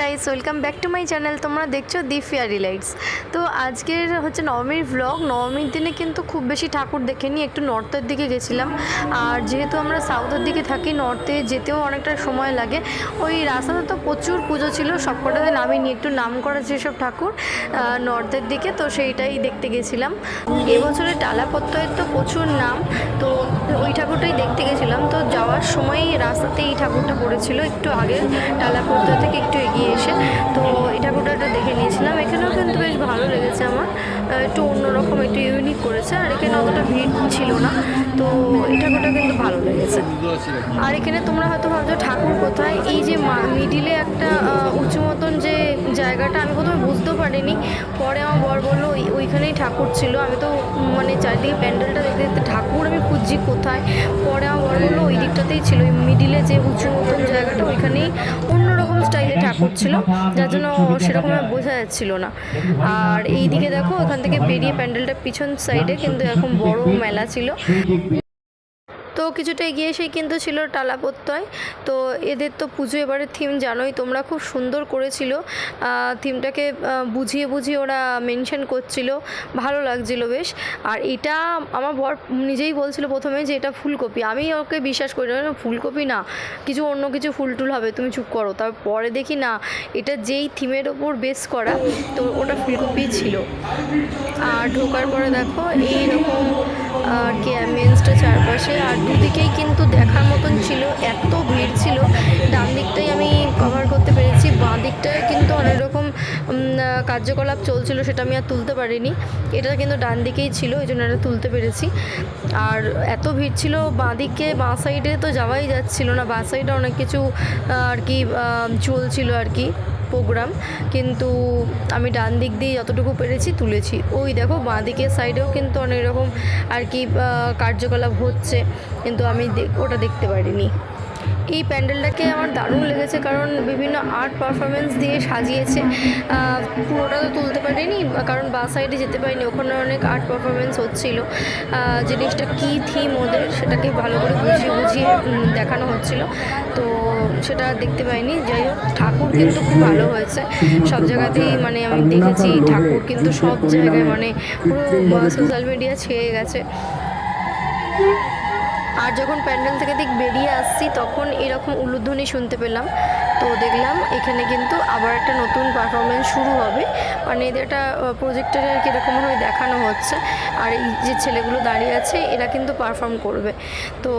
Guys welcome back to my channel তোমরা দেখছ দি ফিয়ারি lights তো আজকের হচ্ছে নবমীর ভ্লগ নবমীর দিনে কিন্তু খুব বেশি ঠাকুর দেখেনি, একটু নর্থের দিকে গেছিলাম। আর যেহেতু আমরা সাউথের দিকে থাকি নর্থে যেতেও অনেকটা সময় লাগে। ওই রাস্তাতে তো প্রচুর পুজো ছিল, সবকটাতে নামিনি, একটু নাম করা যেসব ঠাকুর নর্থের দিকে, তো সেইটাই দেখতে গেছিলাম। এবছরে টালাপত্তয়ের তো প্রচুর নাম, তো ওই ঠাকুরটাই দেখতে গেছিলাম। তো যাওয়ার সময় রাস্তাতে এই ঠাকুরটা পড়েছিল, একটু আগে টালাপত্তয় থেকে একটু এগিয়ে এসে, তো এটা একটু দেখে নিয়েছিলাম। এখানেও কিন্তু বেশ ভালো লেগেছে আমার। একটু অন্যরকম, একটু ইউনিক করেছে। আর এখানে অতটা ভিড় ছিল না। তো এটা ঠাকুরটা কিন্তু ভালো লেগেছে। আর এখানে তোমরা হয়তো ভাবছ, ঠাকুর কোথায়? এই যে মিডিলে একটা উঁচু মতন যে জায়গাটা, আমি প্রথমে বুঝতেও পারিনি। পরে আমার বর বলল, ওই- ওইখানেই ঠাকুর ছিল। আমি তো মানে চারিদিকে প্যান্ডেলটা দেখতে দেখতে, ঠাকুর, আমি খুঁজছি কোথায়? পরে আমার বর বলল, ওই দিকটাতেই ছিল। ওই মিডিলে যে উঁচু মতন জায়গাটা, ওইখানেই অন্যরকম স্টাইলে ঠাকুর ছিল, যার জন্য সেরকম বোঝা যাচ্ছিল না। আর এই দিকে দেখো ওখান থেকে বেরিয়ে প্যান্ডেলটা পিছন সাইডে কিন্তু এরকম বড় মেলা ছিল। কিছুটা এগিয়ে এসেই কিন্তু ছিল টালাপত্তয়। তো এদের তো পুজো এবারে থিম জানোই, তোমরা খুব সুন্দর করেছিল। থিমটাকে বুঝিয়ে বুঝিয়ে ওরা মেনশন করছিল। ভালো লাগছিল বেশ। আর এটা আমার বর নিজেই বলছিল প্রথমে যে এটা ফুলকপি। আমি ওকে বিশ্বাস করি না ফুলকপি না, কিছু অন্য কিছু ফুল টুল হবে, তুমি চুপ করো। তারপরে দেখি না, এটা যেই থিমের ওপর বেস করা, তো ওটা ফুলকপি ছিল। আর ঢোকার পরে দেখো, এইরকম আর কি অ্যাম্বিয়েন্সটা চারপাশে। আর দুদিকেই কিন্তু দেখার মতন ছিল, এত ভিড় ছিল। ডান দিকটাই আমি কভার করতে পেরেছি, বাঁ দিকটায় কিন্তু অনেক রকম কার্যকলাপ চলছিল সেটা আমি আর তুলতে পারিনি। এটা কিন্তু ডান দিকেই ছিল ওই জন্য এটা তুলতে পেরেছি। আর এত ভিড় ছিল, বাঁ দিকে, বাঁ সাইডে তো যাওয়াই যাচ্ছিল না। বাঁ সাইডে অনেক কিছু আর কি চলছিল আর কি, প্রোগ্রাম। কিন্তু আমি ডান দিক দিয়ে যতটুকু পেরেছি তুলেছি। ওই দেখো, বাঁ দিকের সাইডেও কিন্তু অনেক রকম আর কি কার্যকলাপ হচ্ছে। কিন্তু আমি ওটা দেখতে পারিনি। এই প্যান্ডেলটাকে আমার দারুণ লেগেছে কারণ বিভিন্ন আর্ট পারফরমেন্স দিয়ে সাজিয়েছে। পুরোটা তো তুলতে পারিনি কারণ বা সাইডে যেতে পারিনি ওখানে অনেক আর্ট পারফরমেন্স হচ্ছিল। জিনিসটা কী থিম ওদের সেটাকে ভালো করে বুঝিয়ে বুঝিয়ে দেখানো হচ্ছিল। তো সেটা দেখতে পাইনি। যাই হোক ঠাকুর কিন্তু খুব ভালো হয়েছে। সব জায়গাতেই মানে আমি দেখেছি ঠাকুর কিন্তু সব জায়গায় মানে পুরো সোশ্যাল মিডিয়া ছেয়ে গেছে। আর যখন প্যান্ডেল থেকে দিক বেরিয়ে আসছি, তখন এরকম উলুধ্বনি শুনতে পেলাম। তো দেখলাম এখানে কিন্তু আবার একটা নতুন পারফরমেন্স শুরু হবে। মানে এদের একটা প্রজেক্টরে আর দেখানো হচ্ছে। আর এই যে ছেলেগুলো দাঁড়িয়ে আছে, এরা কিন্তু পারফর্ম করবে। তো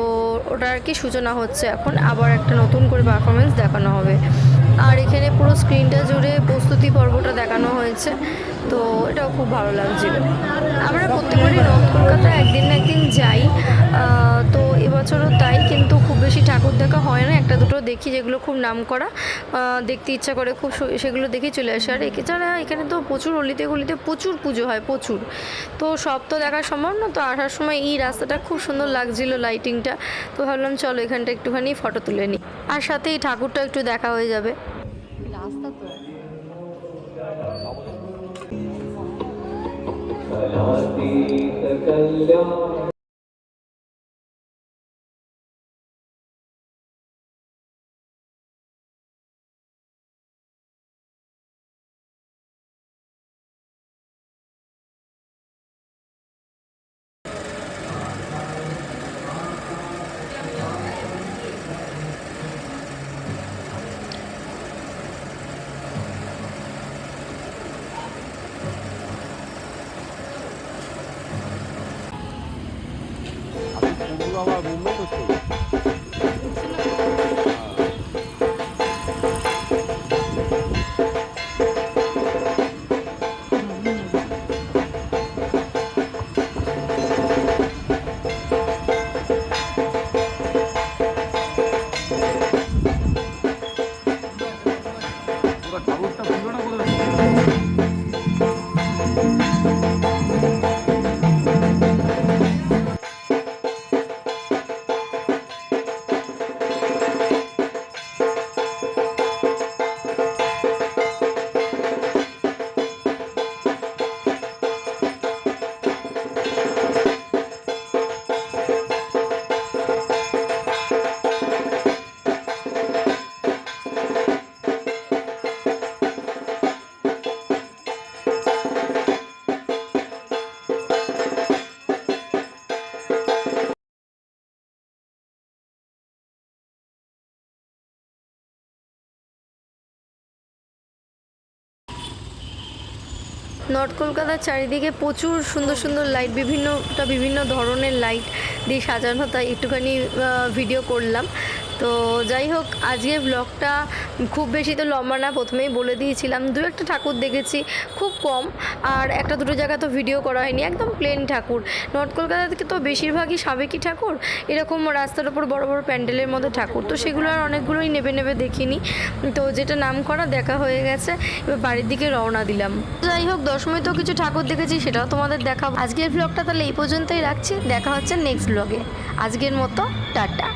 ওটা আর কি সূচনা হচ্ছে এখন। আবার একটা নতুন করে পারফরমেন্স দেখানো হবে। আর এখানে পুরো স্ক্রিনটা জুড়ে প্রস্তুতি পর্বটা দেখানো হয়েছে। তো এটাও খুব ভালো লাগছিল আমরা প্রত্যেকবারই নর্থ কলকাতা একদিন না একদিন যাই। তো এবছরও তাই, কিন্তু খুব বেশি ঠাকুর দেখা হয় না। একটা দুটো দেখি যেগুলো খুব নাম করা দেখতে ইচ্ছা করে খুব সেগুলো দেখেই চলে আসে। আর এছাড়া এখানে তো প্রচুর অলিতে গলিতে প্রচুর পুজো হয়, প্রচুর। তো সব তো দেখা সম্ভব না, তো আসার সময় এই রাস্তাটা খুব সুন্দর লাগছিল লাইটিংটা তো ভাবলাম চলো এখানটা একটুখানি ফটো তুলে নিই। আর সাথে এই ঠাকুরটা একটু দেখা হয়ে যাবে। রাস্তা তো আমার মুম্বাই করতে ঠাকুরটা নর্থ কলকাতার চারিদিকে প্রচুর সুন্দর সুন্দর লাইট বিভিন্নটা বিভিন্ন ধরনের লাইট দিয়ে সাজানো, তাই একটুখানি ভিডিও করলাম। তো যাই হোক, আজকের ব্লগটা খুব বেশি তো লম্বা না, প্রথমেই বলে দিয়েছিলাম। দু একটা ঠাকুর দেখেছি, খুব কম। আর একটা দুটো জায়গা তো ভিডিও করা হয়নি, একদম প্লেন ঠাকুর। নর্থ কলকাতা থেকে তো বেশিরভাগই সাবেকি ঠাকুর, এরকম রাস্তার ওপর বড় বড় প্যান্ডেলের মধ্যে ঠাকুর। তো সেগুলো আর অনেকগুলোই নেবে নেবে দেখিনি। তো যেটা নাম করা দেখা হয়ে গেছে, এবার বাড়ির দিকে রওনা দিলাম। যাই হোক দশমী তো কিছু ঠাকুর দেখেছি, সেটাও তোমাদের দেখাবো। আজকের ব্লগটা তাহলে এই পর্যন্তই রাখছি, দেখা হচ্ছে নেক্সট ব্লগে আজকের মতো, টাটা।